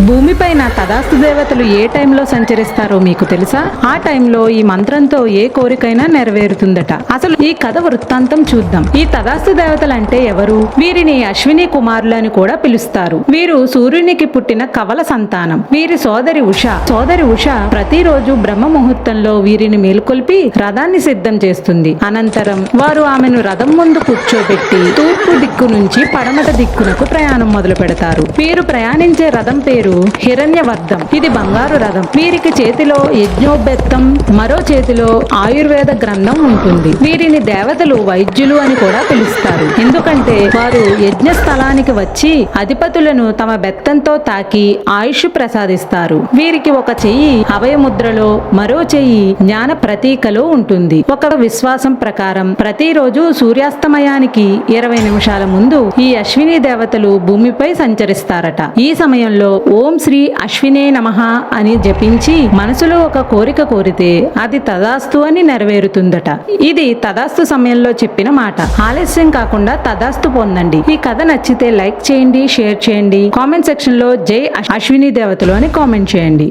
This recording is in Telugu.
భూమిపైన తదాస్తు దేవతలు ఏ టైంలో సంచరిస్తారో మీకు తెలుసా? ఆ టైంలో ఈ మంత్రంతో ఏ కోరికైనా నెరవేరుతుందట. అసలు ఈ కథ వృత్తాంతం చూద్దాం. ఈ తదాస్తు దేవతలు అంటే ఎవరు? వీరిని అశ్విని కుమారులు అని కూడా పిలుస్తారు. వీరు సూర్యునికి పుట్టిన కవల సంతానం. వీరి సోదరి ఉష. సోదరి ఉష ప్రతిరోజు బ్రహ్మ ముహూర్తంలో వీరిని మేల్కొల్పి రథాన్ని సిద్ధం చేస్తుంది. అనంతరం వారు ఆమెను రథం ముందు కూర్చోబెట్టి తూర్పు దిక్కు నుంచి పడమట దిక్కునకు ప్రయాణం మొదలు పెడతారు వీరు ప్రయాణించే రథం పేరు హిరణ్యవర్ధం. ఇది బంగారు రథం. వీరికి చేతిలో యజ్ఞోబెత్తం మరో చేతిలో ఆయుర్వేద గ్రంథం ఉంటుంది. వీరిని దేవతలు వైద్యులు అని కూడా పిలుస్తారు. ఎందుకంటే వారు యజ్ఞ స్థలానికి వచ్చి అధిపతులను తమ బెత్తంతో తాకి ఆయుష్ ప్రసాదిస్తారు. వీరికి ఒక చెయ్యి అభయముద్రలో మరో చెయ్యి జ్ఞాన ప్రతీకలో ఉంటుంది. ఒక విశ్వాసం ప్రకారం ప్రతిరోజు సూర్యాస్తమయానికి ఇరవై నిమిషాల ముందు ఈ అశ్విని దేవతలు భూమిపై సంచరిస్తారట. ఈ సమయంలో ఓం శ్రీ అశ్వినే నమః అని జపించి మనసులో ఒక కోరిక కోరితే అది తదాస్తు అని నెరవేరుతుందట. ఇది తదాస్తు సమయంలో చెప్పిన మాట. ఆలస్యం కాకుండా తదాస్తు పొందండి. ఈ కథ నచ్చితే లైక్ చేయండి షేర్ చేయండి. కామెంట్ సెక్షన్లో జై అశ్విని దేవతలు అని కామెంట్ చేయండి.